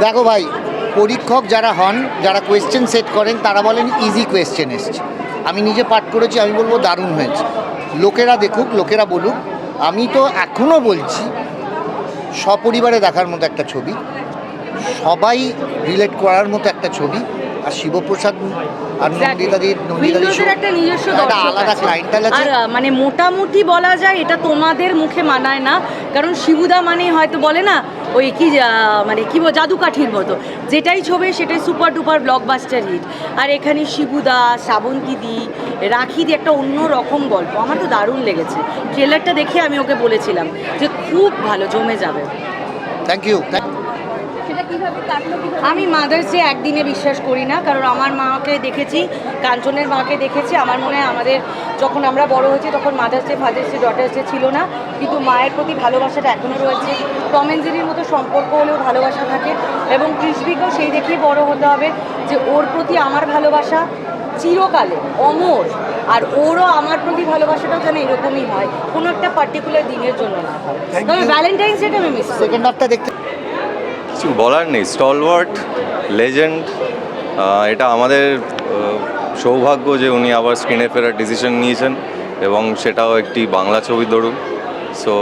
দেখো ভাই পরীক্ষক যারা হন যারা কোয়েশ্চেন সেট করেন তারা বলেন ইজি কোয়েশ্চেন এসছে। আমি নিজে পাঠ করেছি আমি বলব দারুণ হয়েছে। লোকেরা দেখুক লোকেরা বলুক আমি তো এখনও বলছি সপরিবারে দেখার মতো একটা ছবি সবাই রিলেট করার মতো একটা ছবি আর শিবপ্রসাদ আর নন্দিতাদির নন্দিতাদির একটা নিজস্ব আলাদা। ক্লায়েন্টাল আছে। আর মানে মোটামুটি বলা যায় এটা তোমাদের মুখে মানায় না কারণ শিবুদা মানে হয়তো বলে না ওই কি মানে কি বল জাদুকাঠির মতো। যেটাই ছবি সেটাই সুপার ডুপার ব্লকবাস্টার হিট আর এখানে শিবুদা শ্রাবন্তীদি রাখিদি একটা অন্য রকম গল্প। আমার তো দারুণ লেগেছে। ট্রেলারটা দেখে আমি ওকে বলেছিলাম যে খুব ভালো জমে যাবে। থ্যাংক ইউ আমি মাদার্স ডে একদিনে বিশ্বাস করি না কারণ আমার মাকে দেখেছি কাঞ্চনের মাকে দেখেছি। আমার মনে হয় আমাদের যখন আমরা বড় হয়েছি তখন mother's day father's day daughter's day ছিল না। কিন্তু মায়ের প্রতি ভালোবাসাটা এখনও রয়েছে। টম অ্যান্ড জেরির মতো সম্পর্ক হলেও ভালোবাসা থাকে এবং কৃষ্ণিকেও সেই দেখেই বড় হতে হবে যে ওর প্রতি আমার ভালোবাসা চিরকালে অমর আর ওরও আমার প্রতি ভালোবাসাটাও যেন এরকমই হয় কোনো একটা পার্টিকুলার দিনের জন্য না হয়। তবে ভ্যালেন্টাইন্স ডেটা আমি মিস সেকেন্ড হাফটা দেখতে কিছু বলার নেই। স্টলওয়ার্ট লেজেন্ড এটা আমাদের সৌভাগ্য যে উনি আবার স্ক্রিনে ফেরার ডিসিশন নিয়েছেন এবং সেটাও একটি বাংলা ছবি ধরুন। So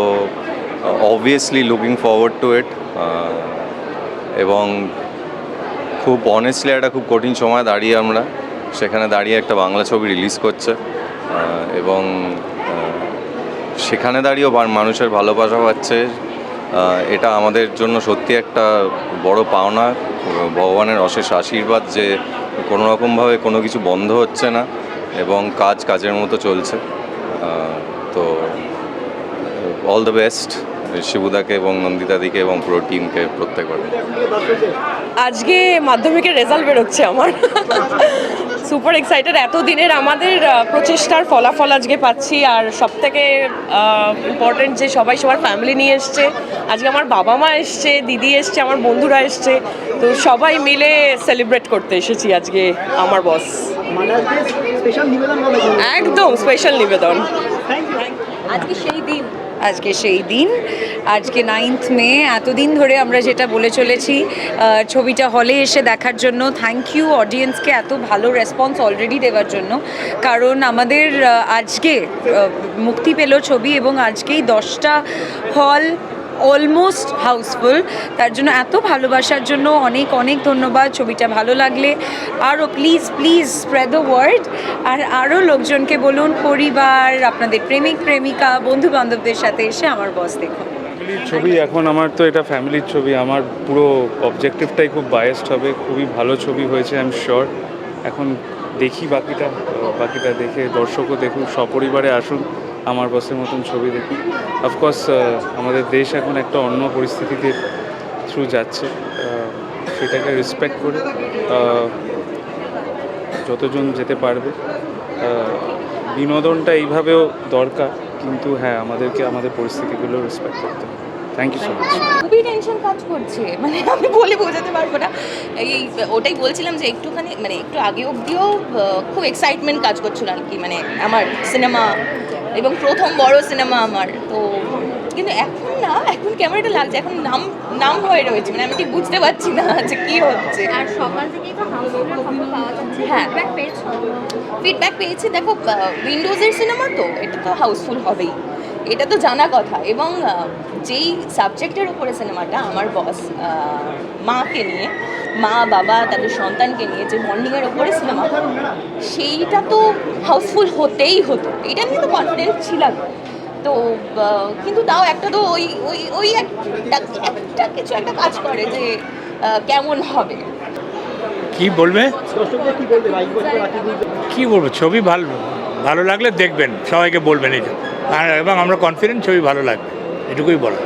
obviously looking forward to it এবং খুব অনেস্টলি একটা খুব কঠিন সময় দাঁড়িয়ে আমরা। সেখানে দাঁড়িয়ে একটা বাংলা ছবি রিলিজ করছে এবং সেখানে দাঁড়িয়েও মানুষের ভালোবাসা পাচ্ছে এটা আমাদের জন্য সত্যি একটা বড় পাওনা, ভগবানের অশেষ আশীর্বাদ যে কোনো রকমভাবে কোনো কিছু বন্ধ হচ্ছে না, এবং কাজ কাজের মতো চলছে তো অল দ্য বেস্ট শিবুদাকে এবং নন্দিতাদিকে এবং পুরো টিমকে প্রত্যেকবার। আজকে মাধ্যমিকের রেজাল্ট বেরোচ্ছে আমার। সুপার এক্সাইটেড এতদিনের আমাদের প্রচেষ্টার ফলাফল আজকে পাচ্ছি। আর সব থেকে ইম্পর্টেন্ট যে সবাই সবার ফ্যামিলি নিয়ে এসছে। আজকে আমার বাবা মা এসছে দিদি এসছে আমার বন্ধুরা এসছে। তো সবাই মিলে সেলিব্রেট করতে এসেছি আজকে আমার বস একদম স্পেশাল নিবেদন। আজকে সেই দিন। আজকে সেই দিন। আজকে নাইন্থ মে, এতদিন ধরে আমরা যেটা বলে চলেছি ছবিটা হলে এসে দেখার জন্য। থ্যাংক ইউ অডিয়েন্সকে এত ভালো রেসপন্স অলরেডি দেওয়ার জন্য। কারণ আমাদের আজকে মুক্তি পেল ছবি এবং আজকেই দশটা হল অলমোস্ট হাউসফুল। তার জন্য এত ভালোবাসার জন্য অনেক অনেক ধন্যবাদ। ছবিটা ভালো লাগলে আরও please please spread the word আর আরও লোকজনকে বলুন, পরিবার, আপনাদের প্রেমিক, প্রেমিকা বন্ধু বান্ধবদের সাথে এসে আমার বস দেখুন। ছবি, এখন আমার তো এটা ফ্যামিলির ছবি। আমার পুরো অবজেক্টিভটাই খুব বায়াসড হবে। খুবই ভালো ছবি হয়েছে আই এম শিওর এখন দেখি বাকিটা বাকিটা দেখে দর্শকও দেখুন সপরিবারে আসুন। আমার বসের মতন ছবি দেখুন অফকোর্স আমাদের দেশ এখন একটা অন্য পরিস্থিতিতে থ্রু যাচ্ছে। সেটাকে রেসপেক্ট করে যতজন যেতে পারবে। বিনোদনটা এইভাবেও দরকার, কিন্তু হ্যাঁ আমাদেরকে আমাদের পরিস্থিতিগুলো রেসপেক্ট করতে হবে। থ্যাংক ইউ সো মাচ খুবই টেনশন কাজ করছে। মানে আমি বলে বোঝাতে পারব না। এই, ওটাই বলছিলাম যে একটুখানি মানে একটু আগে অবধিও খুব এক্সাইটমেন্ট কাজ করছিল আর কি। মানে আমার সিনেমা এবং প্রথম বড় সিনেমা আমার। তো কিন্তু এখন না এখন ক্যামেরাটা লাগছে এখন নাম নাম হয়ে রয়েছে। মানে আমি ঠিক বুঝতে পারছি না যে কি হচ্ছে। আর সকাল থেকেই তো হাউসফুলের পাওয়া যাচ্ছে। হ্যাঁ। ফিডব্যাক পেয়েছি? দেখো উইন্ডোজের সিনেমা তো এটা তো হাউসফুল হবেই। এটা তো জানা কথা। এবং যেই সাবজেক্টের উপরে সিনেমাটা আমার বস মাকে নিয়ে মা, বাবা, তাদের সন্তানকে নিয়ে যে বন্ডিংয়ের ওপরে সিনেমা সেইটা তো হাউসফুল হতেই হতো। এটা নিয়ে তো কনফিডেন্ট ছিলাম। তো কিন্তু তাও একটা তো ওই ওই ওই একটা একটা কিছু একটা কাজ করে যে কেমন হবে। কি বলবে? কি বলব? ছবি ভালো ভালো লাগলে দেখবেন, সবাইকে বলবেন এটা এবং আমরা কনফিডেন্ট ছবি ভালো লাগবে, এটুকুই বলা